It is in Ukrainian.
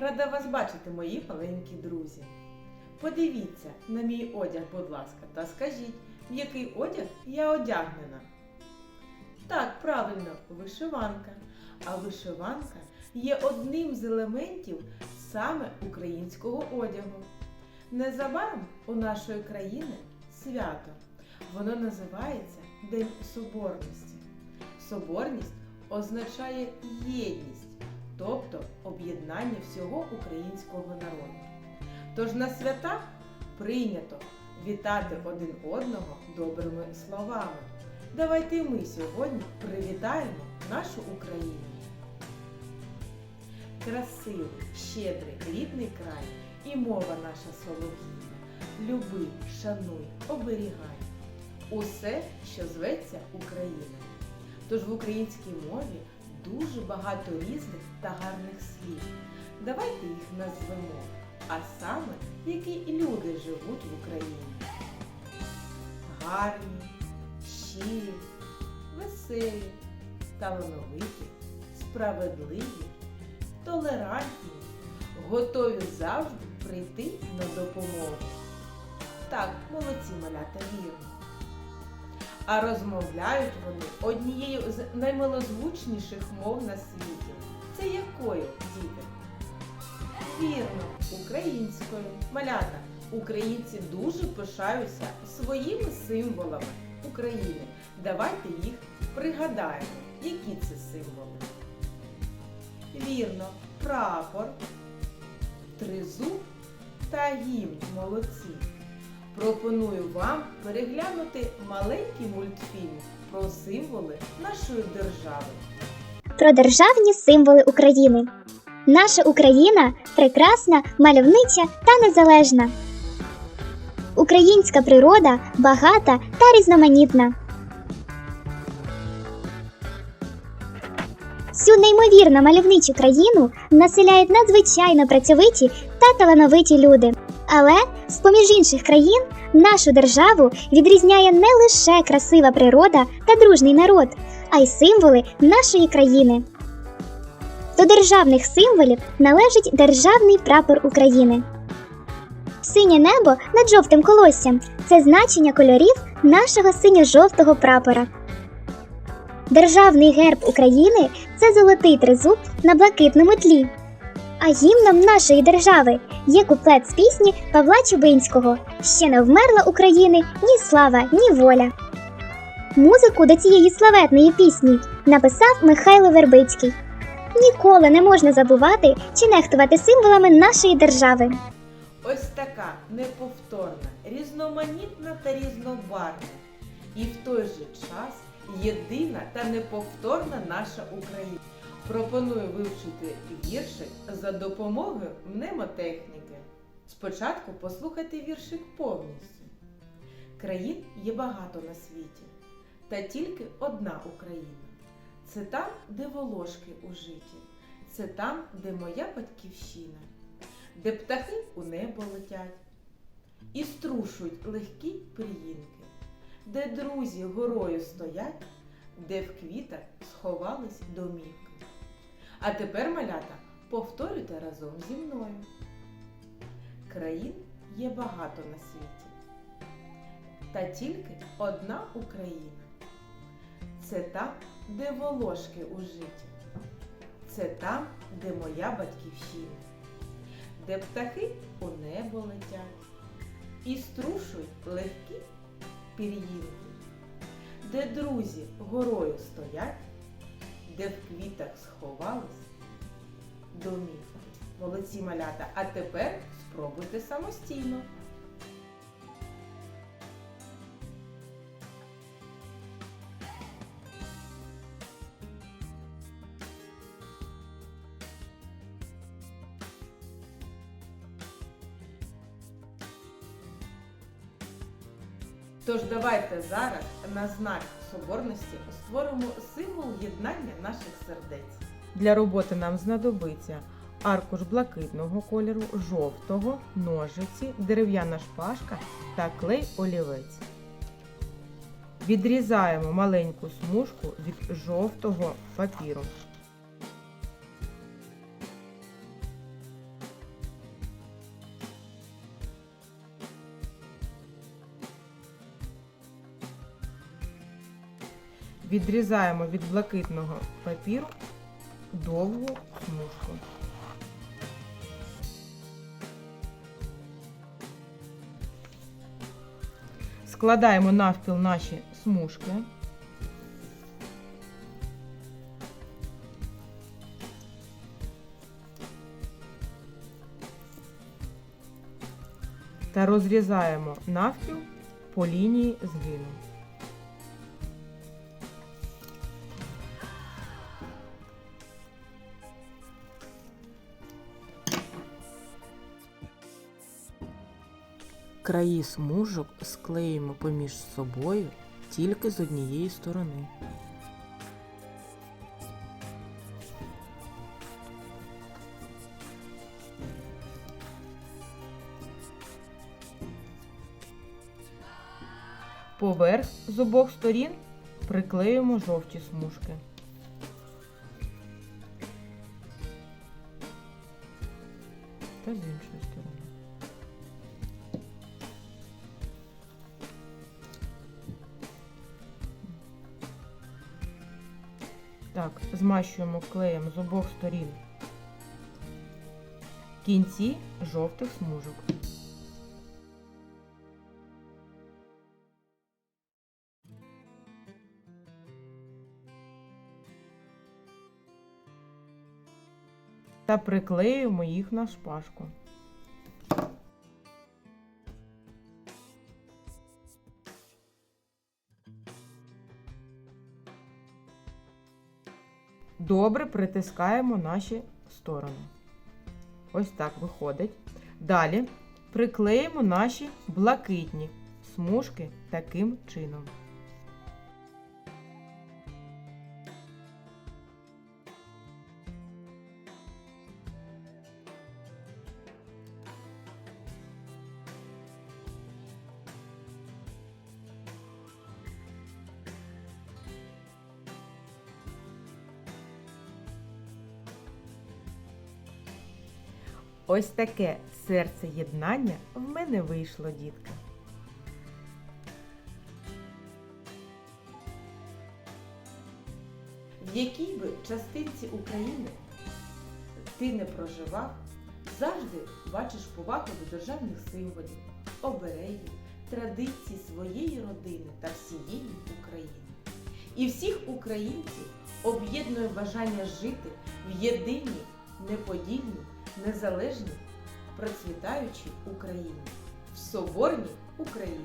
Рада вас бачити, мої маленькі друзі. Подивіться на мій одяг, будь ласка, та скажіть, в який одяг я одягнена. Так, правильно, вишиванка. А вишиванка є одним з елементів саме українського одягу. Незабаром у нашої країни свято. Воно називається День Соборності. Соборність означає єдність, тобто об'єднання всього українського народу. Тож на свята прийнято вітати один одного добрими словами. Давайте ми сьогодні привітаємо нашу Україну. Красивий, щедрий, рідний край і мова наша солов'їна. Люби, шануй, оберігай усе, що зветься Україна. Тож в українській мові дуже багато різних та гарних слів. Давайте їх назвемо, а саме, які люди живуть в Україні. Гарні, щирі, веселі, талановиті, справедливі, толерантні, готові завжди прийти на допомогу. Так, молодці малята вірно. А розмовляють вони однією з наймилозвучніших мов на світі. Це якою, діти? Вірно, українською. Малята. Українці дуже пишаються своїми символами України. Давайте їх пригадаємо, які це символи. Вірно, прапор, тризуб та гімн молодці. Пропоную вам переглянути маленький мультфільм про символи нашої держави. Про державні символи України. Наша Україна прекрасна, мальовнича та незалежна. Українська природа багата та різноманітна. Цю неймовірно мальовничу країну населяють надзвичайно працьовиті та талановиті люди. Але з поміж інших країн нашу державу відрізняє не лише красива природа та дружний народ, а й символи нашої країни. До державних символів належить державний прапор України. Синє небо над жовтим колоссям це значення кольорів нашого синьо-жовтого прапора. Державний герб України це золотий тризуб на блакитному тлі. А гімном нашої держави є куплет з пісні Павла Чубинського Ще не вмерла України ні слава, ні воля. Музику до цієї славетної пісні написав Михайло Вербицький. Ніколи не можна забувати чи нехтувати символами нашої держави. Ось така неповторна, різноманітна та різнобарвна. І в той же час єдина та неповторна наша Україна. Пропоную вивчити віршик за допомогою мнемотехніки. Спочатку послухайте віршик повністю. Країн є багато на світі, та тільки одна Україна. Це там, де волошки у житі, це там, де моя батьківщина, де птахи у небо летять і струшують легкі пір'їнки, де друзі горою стоять, де в квітах сховались домівки. А тепер, малята, повторюйте разом зі мною. Країн є багато на світі, та тільки одна Україна. Це там, де волошки у житті. Це там, де моя батьківщина, де птахи у небо летять і струшують легкі пір'їнки, де друзі горою стоять, де в квітах сховались домівки. Молодці малята, а тепер спробуйте самостійно. Тож давайте зараз на знак соборності створимо символ єднання наших сердець. Для роботи нам знадобиться аркуш блакитного кольору, жовтого, ножиці, дерев'яна шпажка та клей олівець. Відрізаємо маленьку смужку від жовтого папіру. Відрізаємо від блакитного папіру довгу смужку. Складаємо навпіл наші смужки. Та розрізаємо навпіл по лінії згину. Краї смужок склеїмо поміж собою тільки з однієї сторони. Поверх з обох сторін приклеїмо жовті смужки. Та з іншої сторони. Так, змащуємо клеєм з обох сторін кінці жовтих смужок. Та приклеюємо їх на шпажку. Добре притискаємо наші сторони. Ось так виходить. Далі приклеїмо наші блакитні смужки таким чином. Ось таке серце єднання в мене вийшло, дітка. В якій би частинці України ти не проживав, завжди бачиш повагу до державних символів, оберегів, традицій своєї родини та всієї України. І всіх українців об'єднує бажання жити в єдиній, неподільній, незалежній, процвітаючій Україні, в соборній Україні.